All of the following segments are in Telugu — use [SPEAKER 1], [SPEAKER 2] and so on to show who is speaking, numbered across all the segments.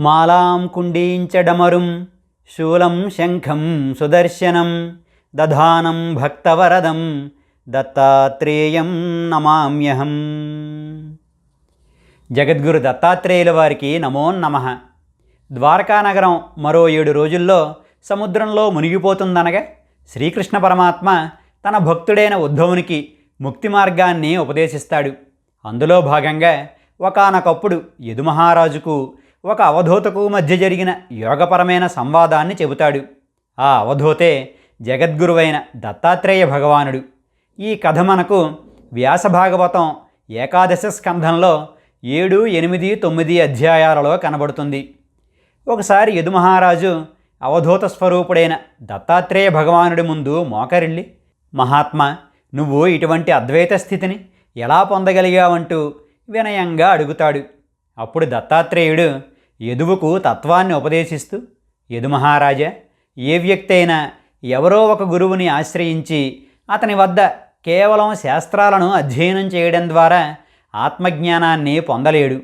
[SPEAKER 1] మాలాం కుండీంచడమరుం శూలం శంఖం సుదర్శనం దధానం భక్తవరదం దత్తాత్రేయం నమామ్యహం. జగద్గురు దత్తాత్రేయుల వారికి నమో నమ. ద్వారకా నగరం మరో ఏడు రోజుల్లో సముద్రంలో మునిగిపోతుందనగా శ్రీకృష్ణ పరమాత్మ తన భక్తుడైన ఉద్ధవునికి ముక్తి మార్గాన్ని ఉపదేశిస్తాడు. అందులో భాగంగా ఒకనొకప్పుడు యదుమహారాజుకు ఒక అవధూతకు మధ్య జరిగిన యోగపరమైన సంవాదాన్ని చెబుతాడు. ఆ అవధూతే జగద్గురువైన దత్తాత్రేయ భగవానుడు. ఈ కథ మనకు వ్యాస భాగవతం ఏకాదశ స్కంధంలో ఏడు ఎనిమిది తొమ్మిది అధ్యాయాలలో కనబడుతుంది. ఒకసారి యదుమహారాజు అవధూత స్వరూపుడైన దత్తాత్రేయ భగవానుడి ముందు మోకరిల్లి మహాత్మా నువ్వు ఇటువంటి అద్వైత స్థితిని ఎలా పొందగలిగావంటూ వినయంగా అడుగుతాడు. అప్పుడు దత్తాత్రేయుడు యదువుకు తత్వాన్ని ఉపదేశిస్తూ యదుమహారాజా ఏ వ్యక్తి అయినా ఎవరో ఒక గురువుని ఆశ్రయించి అతని వద్ద కేవలం శాస్త్రాలను అధ్యయనం చేయడం ద్వారా ఆత్మజ్ఞానాన్ని పొందలేడు.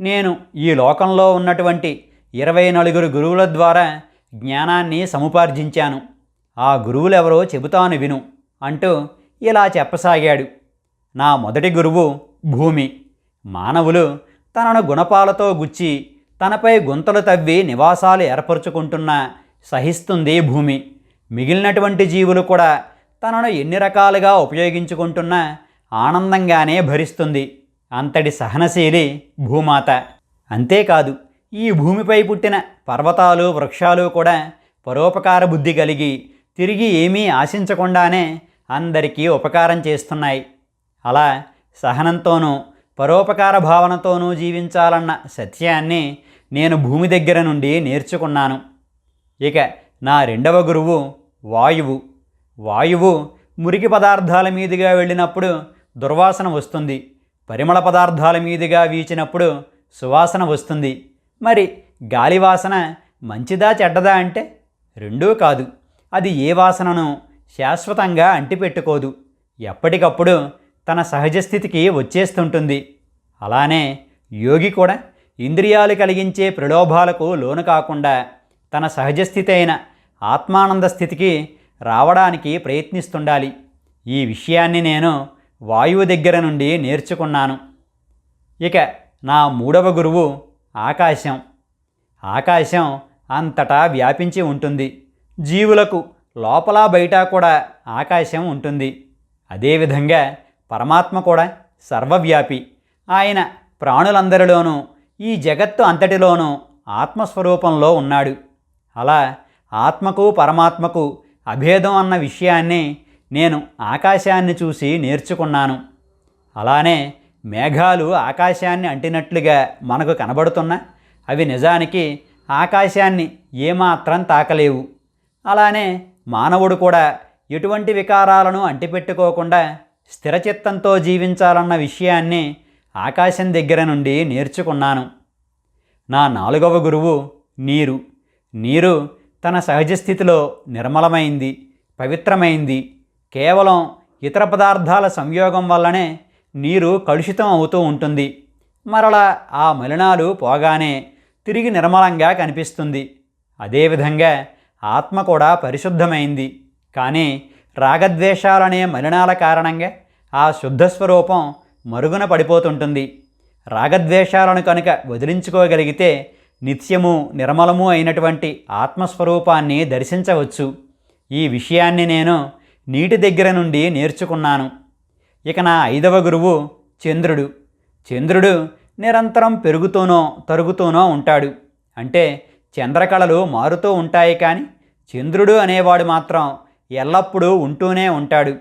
[SPEAKER 1] నేను ఈ లోకంలో ఉన్నటువంటి ఇరవై నలుగురు గురువుల ద్వారా జ్ఞానాన్ని సముపార్జించాను. ఆ గురువులెవరో చెబుతాను విను అంటూ ఇలా చెప్పసాగాడు. నా మొదటి గురువు భూమి. మానవులు తనను గుణపాలతో గుచ్చి తనపై గుంతలు తవ్వి నివాసాలు ఏర్పరచుకుంటున్న సహిస్తుంది భూమి. మిగిలినటువంటి జీవులు కూడా తనను ఎన్ని రకాలుగా ఉపయోగించుకుంటున్నా ఆనందంగానే భరిస్తుంది. అంతటి సహనశీలి భూమాత. అంతేకాదు ఈ భూమిపై పుట్టిన పర్వతాలు వృక్షాలు కూడా పరోపకార బుద్ధి కలిగి తిరిగి ఏమీ ఆశించకుండానే అందరికీ ఉపకారం చేస్తున్నాయి. అలా సహనంతోనూ పరోపకార భావనతోనూ జీవించాలన్న సత్యాన్ని నేను భూమి దగ్గర నుండి నేర్చుకున్నాను. ఇక నా రెండవ గురువు వాయువు. వాయువు మురికి పదార్థాల మీదుగా వెళ్ళినప్పుడు దుర్వాసన వస్తుంది. పరిమళ పదార్థాల మీదుగా వీచినప్పుడు సువాసన వస్తుంది. మరి గాలి వాసన మంచిదా చెడ్డదా అంటే రెండూ కాదు. అది ఏ వాసనను శాశ్వతంగా అంటిపెట్టుకోదు. ఎప్పటికప్పుడు తన సహజ స్థితికి వచ్చేస్తుంటుంది. అలానే యోగి కూడా ఇంద్రియాలు కలిగించే ప్రలోభాలకు లోను కాకుండా తన సహజ స్థితి అయిన ఆత్మానంద స్థితికి రావడానికి ప్రయత్నిస్తుండాలి. ఈ విషయాన్ని నేను వాయువు దగ్గర నుండి నేర్చుకున్నాను. ఇక నా మూడవ గురువు ఆకాశం. ఆకాశం అంతటా వ్యాపించి ఉంటుంది. జీవులకు లోపల బయట కూడా ఆకాశం ఉంటుంది. అదేవిధంగా పరమాత్మ కూడా సర్వవ్యాపి. ఆయన ప్రాణులందరిలోనూ ఈ జగత్తు అంతటిలోనూ ఆత్మస్వరూపంలో ఉన్నాడు. అలా ఆత్మకు పరమాత్మకు అభేదం అన్న విషయాన్ని నేను ఆకాశాన్ని చూసి నేర్చుకున్నాను. అలానే మేఘాలు ఆకాశాన్ని అంటినట్లుగా మనకు కనబడుతున్నా అవి నిజానికి ఆకాశాన్ని ఏమాత్రం తాకలేవు. అలానే మానవుడు కూడా ఎటువంటి వికారాలను అంటిపెట్టుకోకుండా స్థిరచిత్తంతో జీవించాలన్న విషయాన్ని ఆకాశం దగ్గర నుండి నేర్చుకున్నాను. నా నాలుగవ గురువు నీరు. నీరు తన సహజ స్థితిలో నిర్మలమైంది పవిత్రమైంది. కేవలం ఇతర పదార్థాల సంయోగం వల్లనే నీరు కలుషితం అవుతూ ఉంటుంది. మరలా ఆ మలినాలు పోగానే తిరిగి నిర్మలంగా కనిపిస్తుంది. అదేవిధంగా ఆత్మ కూడా పరిశుద్ధమైంది. కానీ రాగద్వేషాలనే మలినాల కారణంగా ఆ శుద్ధ స్వరూపం మరుగున పడిపోతుంటుంది. రాగద్వేషాలను కనుక వదిలించుకోగలిగితే నిత్యము నిర్మలము అయినటువంటి ఆత్మస్వరూపాన్ని దర్శించవచ్చు. ఈ విషయాన్ని నేను నీటి దగ్గర నుండి నేర్చుకున్నాను. ఇక నా ఐదవ గురువు చంద్రుడు. చంద్రుడు నిరంతరం పెరుగుతూనో తరుగుతూనో ఉంటాడు. అంటే చంద్రకళలు మారుతూ ఉంటాయి కానీ చంద్రుడు అనేవాడు మాత్రం ఎల్లప్పుడూ ఉంటూనే ఉంటాడు.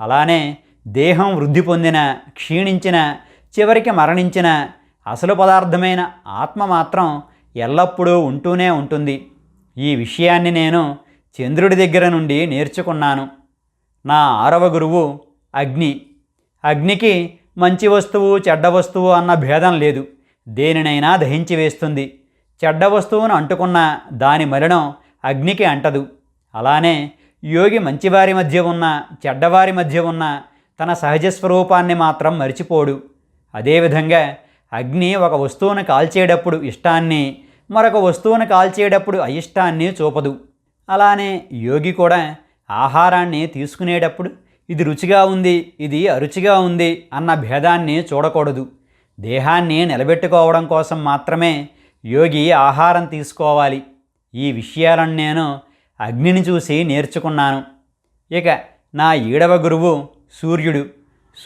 [SPEAKER 1] అలానే దేహం వృద్ధి పొందిన క్షీణించిన చివరికి మరణించిన అసలు పదార్థమైన ఆత్మ మాత్రం ఎల్లప్పుడూ ఉంటూనే ఉంటుంది. ఈ విషయాన్ని నేను చంద్రుడి దగ్గర నుండి నేర్చుకున్నాను. నా ఆరవ గురువు అగ్ని. అగ్నికి మంచి వస్తువు చెడ్డ వస్తువు అన్న భేదం లేదు. దేనినైనా దహించి వేస్తుంది. చెడ్డ వస్తువును అంటుకున్న దాని మలినం అగ్నికి అంటదు. అలానే యోగి మంచివారి మధ్య ఉన్న చెడ్డవారి మధ్య ఉన్న తన సహజ స్వరూపాన్ని మాత్రం మరిచిపోడు. అదేవిధంగా అగ్ని ఒక వస్తువును కాల్చేటప్పుడు ఇష్టాన్ని మరొక వస్తువును కాల్చేటప్పుడు అయిష్టాన్ని చూపదు. అలానే యోగి కూడా ఆహారాన్ని తీసుకునేటప్పుడు ఇది రుచిగా ఉంది ఇది అరుచిగా ఉంది అన్న భేదాన్ని చూడకూడదు. దేహాన్ని నిలబెట్టుకోవడం కోసం మాత్రమే యోగి ఆహారం తీసుకోవాలి. ఈ విషయాలను నేను అగ్నిని చూసి నేర్చుకున్నాను. ఇక నా ఏడవ గురువు సూర్యుడు.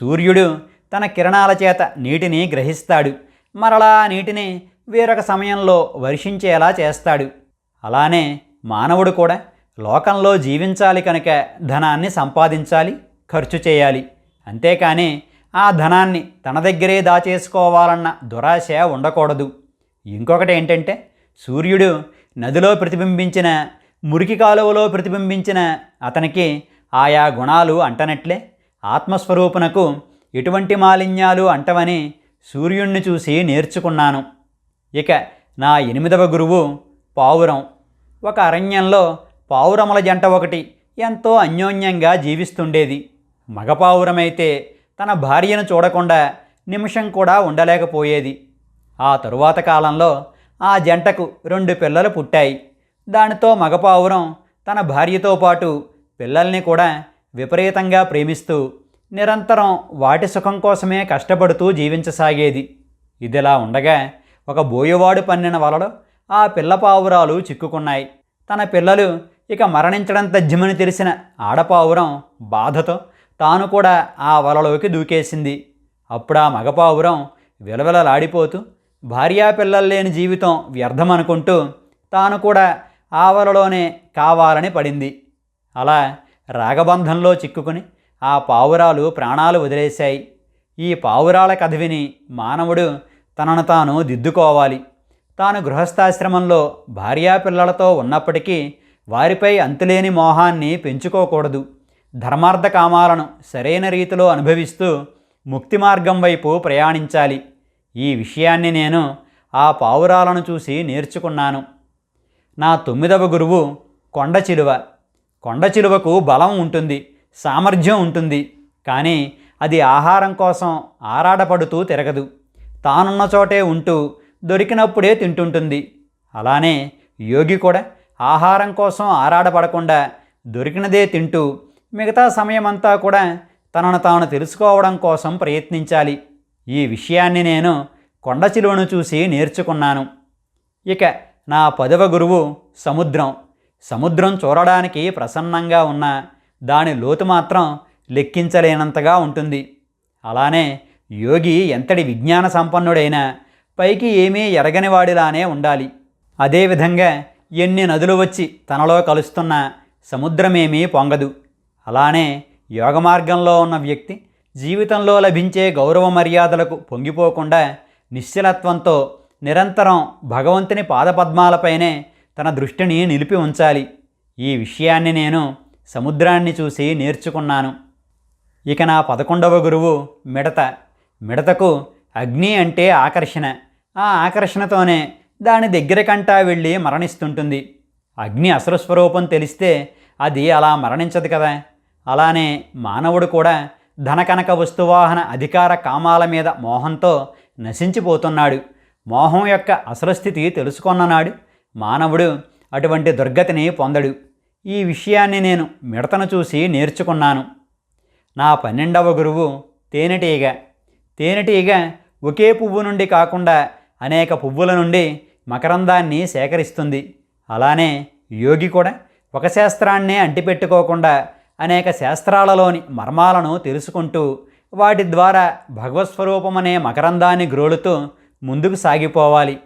[SPEAKER 1] సూర్యుడు తన కిరణాల చేత నీటిని గ్రహిస్తాడు. మరలా నీటిని వేరొక సమయంలో వర్షించేలా చేస్తాడు. అలానే మానవుడు కూడా లోకంలో జీవించాలి కనుక ధనాన్ని సంపాదించాలి ఖర్చు చేయాలి. అంతేకాని ఆ ధనాన్ని తన దగ్గరే దాచేసుకోవాలన్న దురాశ ఉండకూడదు. ఇంకొకటి ఏంటంటే సూర్యుడు నదిలో ప్రతిబింబించిన మురికి కాలువలో ప్రతిబింబించిన అతనికి ఆయా గుణాలు అంటనట్లే. ఆత్మస్వరూపునకు ఎటువంటి మాలిన్యాలు అంటవని సూర్యుణ్ణి చూసి నేర్చుకున్నాను. ఇక నా ఎనిమిదవ గురువు పావురం. ఒక అరణ్యంలో పావురముల జంట ఒకటి ఎంతో అన్యోన్యంగా జీవిస్తుండేది. మగపావురమైతే తన భార్యను చూడకుండా నిమిషం కూడా ఉండలేకపోయేది. ఆ తరువాత కాలంలో ఆ జంటకు రెండు పిల్లలు పుట్టాయి. దానితో మగపావురం తన భార్యతో పాటు పిల్లల్ని కూడా విపరీతంగా ప్రేమిస్తూ నిరంతరం వాటి సుఖం కోసమే కష్టపడుతూ జీవించసాగేది. ఇదిలా ఉండగా ఒక బోయవాడు పన్నిన వలలో ఆ పిల్ల పావురాలు చిక్కుకున్నాయి. తన పిల్లలు ఇక మరణించడం తథ్యమని తెలిసిన ఆడపావురం బాధతో తాను కూడా ఆ వలలోకి దూకేసింది. అప్పుడు ఆ మగపావురం విలవిలలాడిపోతూ భార్యా పిల్లలు లేని జీవితం వ్యర్థమనుకుంటూ తాను కూడా ఆవలలోనే కావాలని పడింది. అలా రాగబంధంలో చిక్కుకుని ఆ పావురాలు ప్రాణాలు వదిలేశాయి. ఈ పావురాల కథ విని మానవుడు తనను తాను దిద్దుకోవాలి. తాను గృహస్థాశ్రమంలో భార్యాపిల్లలతో ఉన్నప్పటికీ వారిపై అంతులేని మోహాన్ని పెంచుకోకూడదు. ధర్మార్థ కామాలను సరైన రీతిలో అనుభవిస్తూ ముక్తి మార్గం వైపు ప్రయాణించాలి. ఈ విషయాన్ని నేను ఆ పావురాలను చూసి నేర్చుకున్నాను. నా తొమ్మిదవ గురువు కొండ చిలువ. కొండ చిలువకు బలం ఉంటుంది సామర్థ్యం ఉంటుంది కానీ అది ఆహారం కోసం ఆరాటపడుతూ తిరగదు. తానున్న చోటే ఉంటూ దొరికినప్పుడే తింటుంటుంది. అలానే యోగి కూడా ఆహారం కోసం ఆరాటపడకుండా దొరికినదే తింటూ మిగతా సమయమంతా కూడా తనను తాను తెలుసుకోవడం కోసం ప్రయత్నించాలి. ఈ విషయాన్ని నేను కొండ చిలువను చూసి నేర్చుకున్నాను. ఇక నా పదవ గురువు సముద్రం. సముద్రం చూడడానికి ప్రసన్నంగా ఉన్న దాని లోతు మాత్రం లెక్కించలేనంతగా ఉంటుంది. అలానే యోగి ఎంతటి విజ్ఞాన సంపన్నుడైనా పైకి ఏమీ ఎరగనివాడిలానే ఉండాలి. అదేవిధంగా ఎన్ని నదులు వచ్చి తనలో కలుస్తున్న సముద్రమేమీ పొంగదు. అలానే యోగ మార్గంలో ఉన్న వ్యక్తి జీవితంలో లభించే గౌరవ మర్యాదలకు పొంగిపోకుండా నిశ్చలత్వంతో నిరంతరం భగవంతుని పాదపద్మాలపైనే తన దృష్టిని నిలిపి ఉంచాలి. ఈ విషయాన్ని నేను సముద్రాన్ని చూసి నేర్చుకున్నాను. ఇక నా పదకొండవ గురువు మిడత. మిడతకు అగ్ని అంటే ఆకర్షణ. ఆ ఆకర్షణతోనే దాని దగ్గరకంటా వెళ్ళి మరణిస్తుంటుంది. అగ్ని అసలు స్వరూపం తెలిస్తే అది అలా మరణించదు కదా. అలానే మానవుడు కూడా ధనకనక వస్తువాహన అధికార కామాల మీద మోహంతో నశించిపోతున్నాడు. మోహం యొక్క అసలు స్థితి తెలుసుకొన్ననాడు మానవుడు అటువంటి దుర్గతిని పొందడు. ఈ విషయాన్ని నేను మిడతను చూసి నేర్చుకున్నాను. నా పన్నెండవ గురువు తేనెటీగ. తేనెటీగ ఒకే పువ్వు నుండి కాకుండా అనేక పువ్వుల నుండి మకరందాన్ని సేకరిస్తుంది. అలానే యోగి కూడా ఒక శాస్త్రాన్నే అంటిపెట్టుకోకుండా అనేక శాస్త్రాలలోని మర్మాలను తెలుసుకుంటూ వాటి ద్వారా భగవత్స్వరూపమనే మకరందాన్ని గ్రోలుతూ ముందుకు సాగిపోవాలి.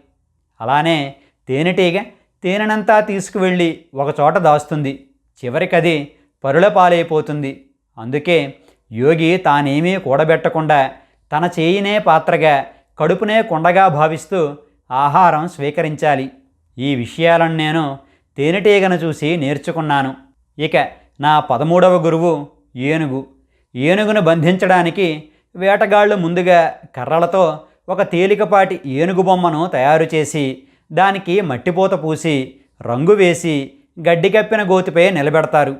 [SPEAKER 1] అలానే తేనెటీగ తేనెనంతా తీసుకువెళ్ళి ఒకచోట దాస్తుంది. చివరికది పరుల పాలైపోతుంది. అందుకే యోగి తానేమీ కూడబెట్టకుండా తన చేయినే పాత్రగా కడుపునే కొండగా భావిస్తూ ఆహారం స్వీకరించాలి. ఈ విషయాలను నేను తేనెటీగను చూసి నేర్చుకున్నాను. ఇక నా పదమూడవ గురువు ఏనుగు. ఏనుగును బంధించడానికి వేటగాళ్ళు ముందుగా కర్రలతో ఒక తేలికపాటి ఏనుగు బొమ్మను తయారు చేసి దానికి మట్టిపూత పూసి రంగు వేసి గడ్డి కప్పిన గోతిపై నిలబెడతారు.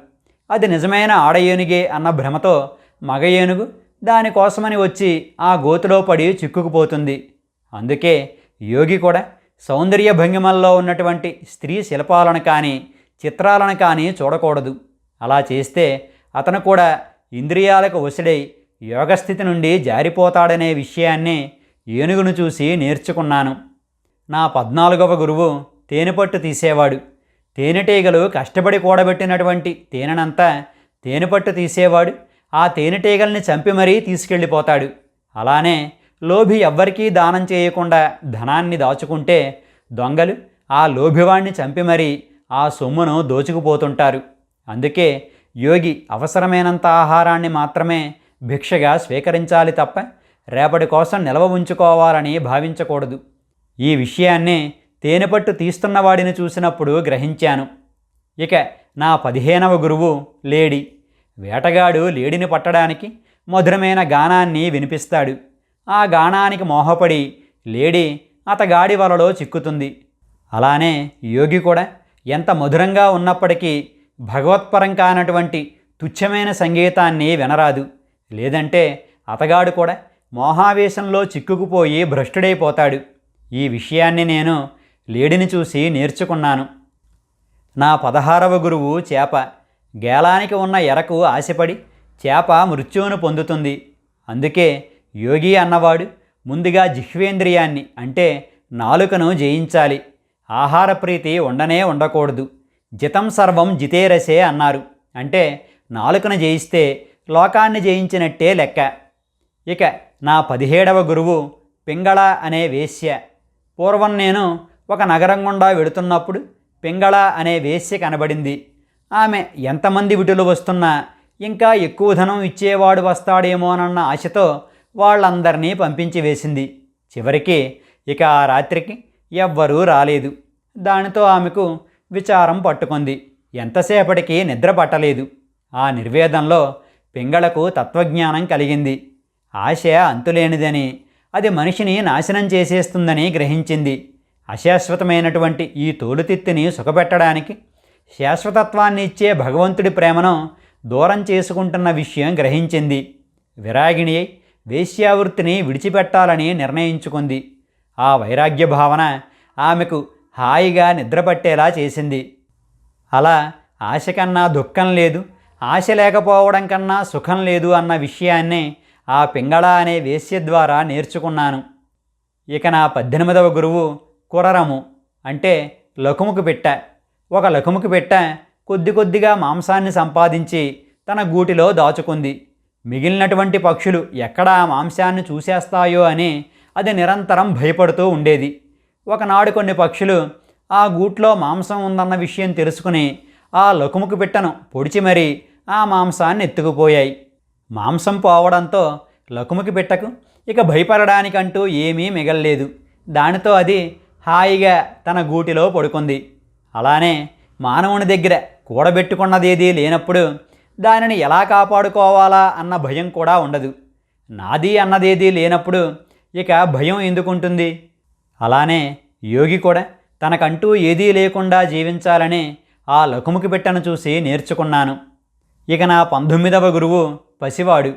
[SPEAKER 1] అది నిజమైన ఆడ ఏనుగే అన్న భ్రమతో మగ ఏనుగు దానికోసమని వచ్చి ఆ గోతిలో పడి చిక్కుకుపోతుంది. అందుకే యోగి కూడా సౌందర్య భంగిమల్లో ఉన్నటువంటి స్త్రీ శిల్పాలను కానీ చిత్రాలను కానీ చూడకూడదు. అలా చేస్తే అతను కూడా ఇంద్రియాలకు వసుడై యోగస్థితి నుండి జారిపోతాడనే విషయాన్ని ఏనుగును చూసి నేర్చుకున్నాను. నా పద్నాలుగవ గురువు తేనెపట్టు తీసేవాడు. తేనెటీగలు కష్టపడి కూడబెట్టినటువంటి తేనెనంతా తేనెపట్టు తీసేవాడు. ఆ తేనెటీగల్ని చంపి మరీ తీసుకెళ్ళిపోతాడు. అలానే లోభి ఎవ్వరికీ దానం చేయకుండా ధనాన్ని దాచుకుంటే దొంగలు ఆ లోభివాణ్ణి చంపి మరీ ఆ సొమ్మును దోచుకుపోతుంటారు. అందుకే యోగి అవసరమైనంత ఆహారాన్ని మాత్రమే భిక్షగా స్వీకరించాలి తప్ప రేపటి కోసం నిల్వ ఉంచుకోవాలని భావించకూడదు. ఈ విషయాన్ని తేనెపట్టు తీస్తున్నవాడిని చూసినప్పుడు గ్రహించాను. ఇక నా పదిహేనవ గురువు లేడి. వేటగాడు లేడిని పట్టడానికి మధురమైన గానాన్ని వినిపిస్తాడు. ఆ గానానికి మోహపడి లేడి అతగాడి వలలో చిక్కుతుంది. అలానే యోగి కూడా ఎంత మధురంగా ఉన్నప్పటికీ భగవత్పరం కానటువంటి తుచ్చమైన సంగీతాన్ని వినరాదు. లేదంటే అతగాడు కూడా మోహావేశంలో చిక్కుకుపోయి భ్రష్టుడైపోతాడు. ఈ విషయాన్ని నేను లేడిని చూసి నేర్చుకున్నాను. నా పదహారవ గురువు చేప గేలానికి ఉన్న ఎరకు ఆశపడి చేప మృత్యువును పొందుతుంది. అందుకే యోగి అన్నవాడు ముందుగా జిహ్వేంద్రియాన్ని అంటే నాలుకను జయించాలి. ఆహార ప్రీతి ఉండనే ఉండకూడదు. జితం సర్వం జితేరసే అన్నారు. అంటే నాలుకను జయిస్తే లోకాన్ని జయించినట్టే లెక్క. ఇక నా పదిహేడవ గురువు పింగళ అనే వేశ్య. పూర్వం నేను ఒక నగరం గుండా వెడుతున్నప్పుడు పింగళ అనే వేశ్య కనబడింది. ఆమె ఎంతమంది విటులు వస్తున్నా ఇంకా ఎక్కువ ధనం ఇచ్చేవాడు వస్తాడేమోనన్న ఆశతో వాళ్ళందరినీ పంపించి వేసింది. చివరికి ఇక ఆ రాత్రికి ఎవ్వరూ రాలేదు. దానితో ఆమెకు విచారం పట్టుకుంది. ఎంతసేపటికి నిద్ర పట్టలేదు. ఆ నిర్వేదంలో పింగళకు తత్వజ్ఞానం కలిగింది. ఆశ అంతులేనిదని అది మనిషిని నాశనం చేసేస్తుందని గ్రహించింది. అశాశ్వతమైనటువంటి ఈ తోలుతిత్తిని సుఖపెట్టడానికి శాశ్వతత్వాన్ని ఇచ్చే భగవంతుడి ప్రేమను దూరం చేసుకుంటున్న విషయం గ్రహించింది. విరాగిణి వేశ్యావృత్తిని విడిచిపెట్టాలని నిర్ణయించుకుంది. ఆ వైరాగ్య భావన ఆమెకు హాయిగా నిద్రపట్టేలా చేసింది. అలా ఆశ కన్నా దుఃఖం లేదు ఆశ లేకపోవడం కన్నా సుఖం లేదు అన్న విషయాన్ని ఆ పింగళ అనే వేశ్య ద్వారా నేర్చుకున్నాను. ఇక నా పద్దెనిమిదవ గురువు కురరము అంటే లకుముకు పెట్ట. ఒక లకుముకు పెట్ట కొద్ది కొద్దిగా మాంసాన్ని సంపాదించి తన గూటిలో దాచుకుంది. మిగిలినటువంటి పక్షులు ఎక్కడ ఆ మాంసాన్ని చూసేస్తాయో అని అది నిరంతరం భయపడుతూ ఉండేది. ఒకనాడు కొన్ని పక్షులు ఆ గూట్లో మాంసం ఉందన్న విషయం తెలుసుకుని ఆ లకుముకు పిట్టను పొడిచి మరీ ఆ మాంసాన్ని ఎత్తుకుపోయాయి. మాంసం పోవడంతో లకుముకి బిట్టకు ఇక భయపడడానికంటూ ఏమీ మిగల్లేదు. దానితో అది హాయిగా తన గూటిలో పడుకుంది. అలానే మానవుని దగ్గర కూడబెట్టుకున్నదేదీ లేనప్పుడు దానిని ఎలా కాపాడుకోవాలా అన్న భయం కూడా ఉండదు. నాది అన్నదేదీ లేనప్పుడు ఇక భయం ఎందుకుంటుంది? అలానే యోగి కూడా తనకంటూ ఏదీ లేకుండా జీవించాలని ఆ లకుముకి బిట్టను చూసి నేర్చుకున్నాను. ఇక నా పంతొమ్మిదవ గురువు పసివాడు.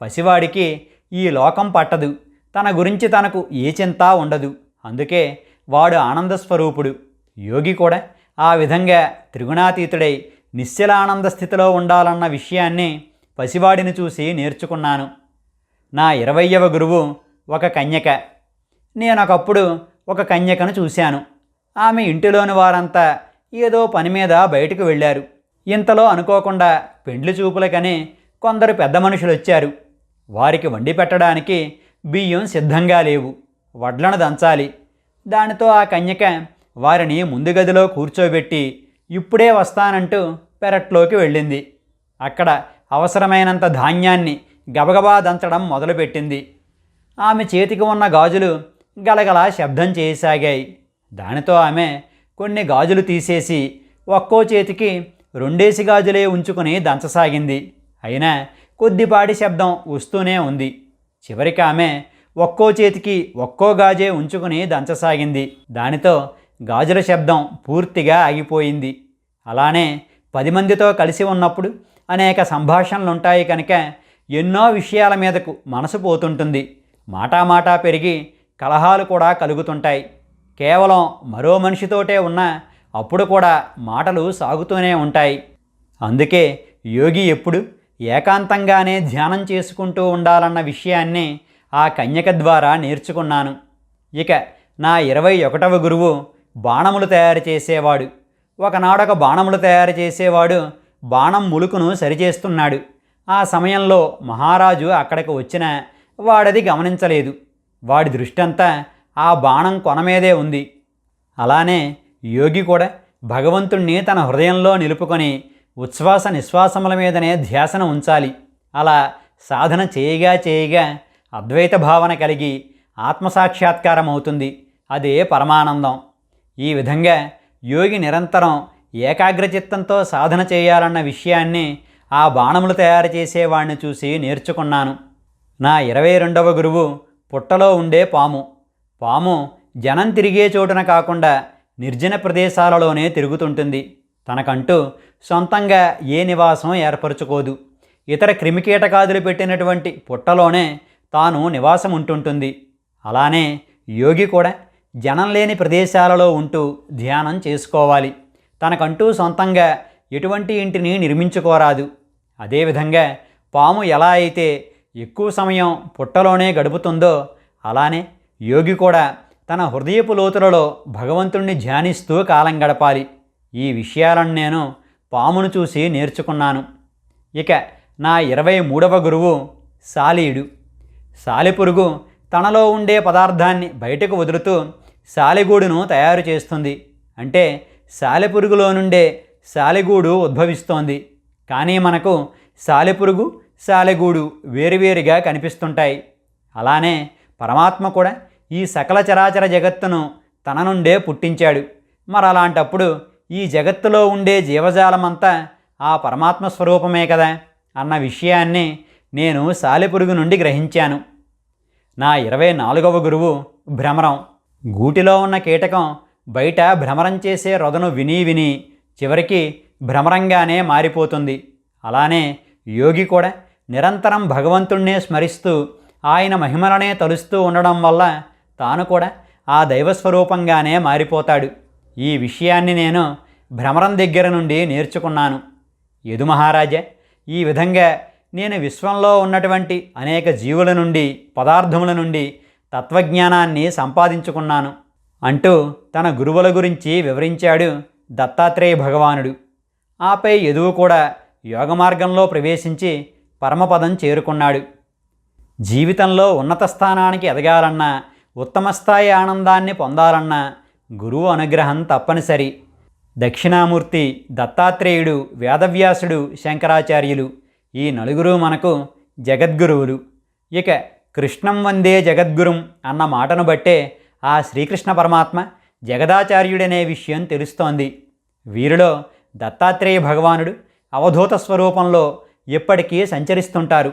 [SPEAKER 1] పసివాడికి ఈ లోకం పట్టదు. తన గురించి తనకు ఏ చింత ఉండదు. అందుకే వాడు ఆనంద స్వరూపుడు యోగి కూడా ఆ విధంగా త్రిగుణాతీతుడై నిశ్చలానంద స్థితిలో ఉండాలన్న విషయాన్ని పసివాడిని చూసి నేర్చుకున్నాను. నా ఇరవయ్యవ గురువు ఒక కన్యక. నేనొకప్పుడు ఒక కన్యకను చూశాను. ఆమె ఇంటిలోని వారంతా ఏదో పని మీద బయటకు వెళ్ళారు. ఇంతలో అనుకోకుండా పెండ్లి చూపులకని కొందరు పెద్ద మనుషులు వచ్చారు. వారికి వండి పెట్టడానికి బియ్యం సిద్ధంగా లేవు. వడ్లను దంచాలి. దానితో ఆ కన్యక వారిని ముందు గదిలో కూర్చోబెట్టి ఇప్పుడే వస్తానంటూ పెరట్లోకి వెళ్ళింది. అక్కడ అవసరమైనంత ధాన్యాన్ని గబగబా దంచడం మొదలుపెట్టింది. ఆమె చేతికి ఉన్న గాజులు గలగలా శబ్దం చేయసాగాయి. దానితో ఆమె కొన్ని గాజులు తీసేసి ఒక్కో చేతికి రెండేసి గాజులే ఉంచుకుని దంచసాగింది. అయినా కొద్దిపాటి శబ్దం వస్తూనే ఉంది. చివరికి ఆమె ఒక్కో చేతికి ఒక్కో గాజే ఉంచుకుని దంచసాగింది. దానితో గాజుల శబ్దం పూర్తిగా ఆగిపోయింది. అలానే పది మందితో కలిసి ఉన్నప్పుడు అనేక సంభాషణలుంటాయి కనుక ఎన్నో విషయాల మీదకు మనసు పోతుంటుంది. మాటామాటా పెరిగి కలహాలు కూడా కలుగుతుంటాయి. కేవలం మరో మనిషితోటే ఉన్నా అప్పుడు కూడా మాటలు సాగుతూనే ఉంటాయి. అందుకే యోగి ఎప్పుడు ఏకాంతంగానే ధ్యానం చేసుకుంటూ ఉండాలన్న విషయాన్ని ఆ కన్యక ద్వారా నేర్చుకున్నాను. ఇక నా ఇరవై ఒకటవ గురువు బాణములు తయారు చేసేవాడు. ఒకనాడొక బాణములు తయారు చేసేవాడు బాణం ములుకును సరిచేస్తున్నాడు. ఆ సమయంలో మహారాజు అక్కడికి వచ్చిన వాడది గమనించలేదు. వాడి దృష్టంతా ఆ బాణం కొన మీదే ఉంది. అలానే యోగి కూడా భగవంతుణ్ణి తన హృదయంలో నిలుపుకొని ఉచ్ఛ్వాస నిశ్వాసముల మీదనే ధ్యాసన ఉంచాలి. అలా సాధన చేయగా చేయగా అద్వైత భావన కలిగి ఆత్మసాక్షాత్కారం అవుతుంది అదే పరమానందం. ఈ విధంగా యోగి నిరంతరం ఏకాగ్రచిత్తంతో సాధన చేయాలన్న విషయాన్ని ఆ బాణములు తయారు చేసేవాడిని చూసి నేర్చుకున్నాను. నా ఇరవై రెండవ గురువు పుట్టలో ఉండే పాము. పాము జనం తిరిగే చోటున కాకుండా నిర్జన ప్రదేశాలలోనే తిరుగుతుంటుంది. తనకంటూ సొంతంగా ఏ నివాసం ఏర్పరచుకోదు. ఇతర క్రిమికీటకాదులు పెట్టినటువంటి పుట్టలోనే తాను నివాసం ఉంటుంటుంది అలానే యోగి కూడా జనం లేని ప్రదేశాలలో ఉంటూ ధ్యానం చేసుకోవాలి. తనకంటూ సొంతంగా ఎటువంటి ఇంటిని నిర్మించుకోరాదు. అదేవిధంగా పాము ఎలా అయితే ఎక్కువ సమయం పుట్టలోనే గడుపుతుందో అలానే యోగి కూడా తన హృదయపు లోతులలో భగవంతుణ్ణి ధ్యానిస్తూ కాలం గడపాలి. ఈ విషయాలను నేను పామును చూసి నేర్చుకున్నాను. ఇక నా ఇరవై మూడవ గురువు సాలీయుడు సాలెపురుగు తనలో ఉండే పదార్థాన్ని బయటకు వదులుతూ సాలెగూడును తయారు చేస్తుంది. అంటే సాలెపురుగులో నుండే సాలెగూడు ఉద్భవిస్తోంది. కానీ మనకు సాలెపురుగు సాలెగూడు వేరువేరుగా కనిపిస్తుంటాయి. అలానే పరమాత్మ కూడా ఈ సకల చరాచర జగత్తును తన నుండే పుట్టించాడు. మరి అలాంటప్పుడు ఈ జగత్తులో ఉండే జీవజాలమంతా ఆ పరమాత్మ స్వరూపమే కదా అన్న విషయాన్ని నేను సాలెపురుగు నుండి గ్రహించాను. నా ఇరవై నాలుగవ గురువు భ్రమరం. గూటిలో ఉన్న కీటకం బయట భ్రమరం చేసే రొదను విని విని చివరికి భ్రమరంగానే మారిపోతుంది. అలానే యోగి కూడా నిరంతరం భగవంతుణ్ణే స్మరిస్తూ ఆయన మహిమలనే తలుస్తూ ఉండడం వల్ల తాను కూడా ఆ దైవస్వరూపంగానే మారిపోతాడు. ఈ విషయాన్ని నేను భ్రమరం దగ్గర నుండి నేర్చుకున్నాను. యదు మహారాజా ఈ విధంగా నేను విశ్వంలో ఉన్నటువంటి అనేక జీవుల నుండి పదార్థముల నుండి తత్వజ్ఞానాన్ని సంపాదించుకున్నాను. అంటూ తన గురువుల గురించి వివరించాడు దత్తాత్రేయ భగవానుడు. ఆపై యదువు కూడా యోగ మార్గంలో ప్రవేశించి పరమపదం చేరుకున్నాడు. జీవితంలో ఉన్నత స్థానానికి ఎదగాలన్నా ఉత్తమ స్థాయి ఆనందాన్ని పొందాలన్నా గురువు అనుగ్రహం తప్పనిసరి. దక్షిణామూర్తి దత్తాత్రేయుడు వేదవ్యాసుడు శంకరాచార్యులు ఈ నలుగురు మనకు జగద్గురువులు. ఇక కృష్ణం వందే జగద్గురుం అన్న మాటను బట్టే ఆ శ్రీకృష్ణ పరమాత్మ జగదాచార్యుడనే విషయం తెలుస్తోంది. వీరిలో దత్తాత్రేయ భగవానుడు అవధూత స్వరూపంలో ఎప్పటికీ సంచరిస్తుంటారు.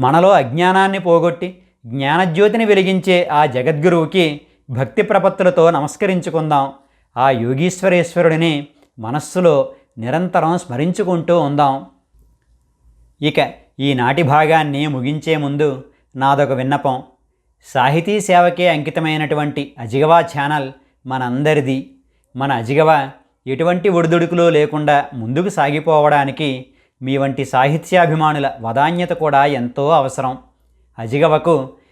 [SPEAKER 1] మనలో అజ్ఞానాన్ని పోగొట్టి జ్ఞానజ్యోతిని వెలిగించే ఆ జగద్గురువుకి భక్తి ప్రపత్తులతో నమస్కరించుకుందాం. ఆ యోగీశ్వరేశ్వరుడిని మనస్సులో నిరంతరం స్మరించుకుంటూ ఉందాం. ఇక ఈనాటి భాగాన్ని ముగించే ముందు నాదొక విన్నపం. సాహితీ సేవకే అంకితమైనటువంటి అజిగవా ఛానల్ మనందరిది. మన అజిగవ ఎటువంటి ఒడిదుడుకులు లేకుండా ముందుకు సాగిపోవడానికి మీ వంటి సాహిత్యాభిమానుల వదాన్యత కూడా ఎంతో అవసరం. అజిగవకు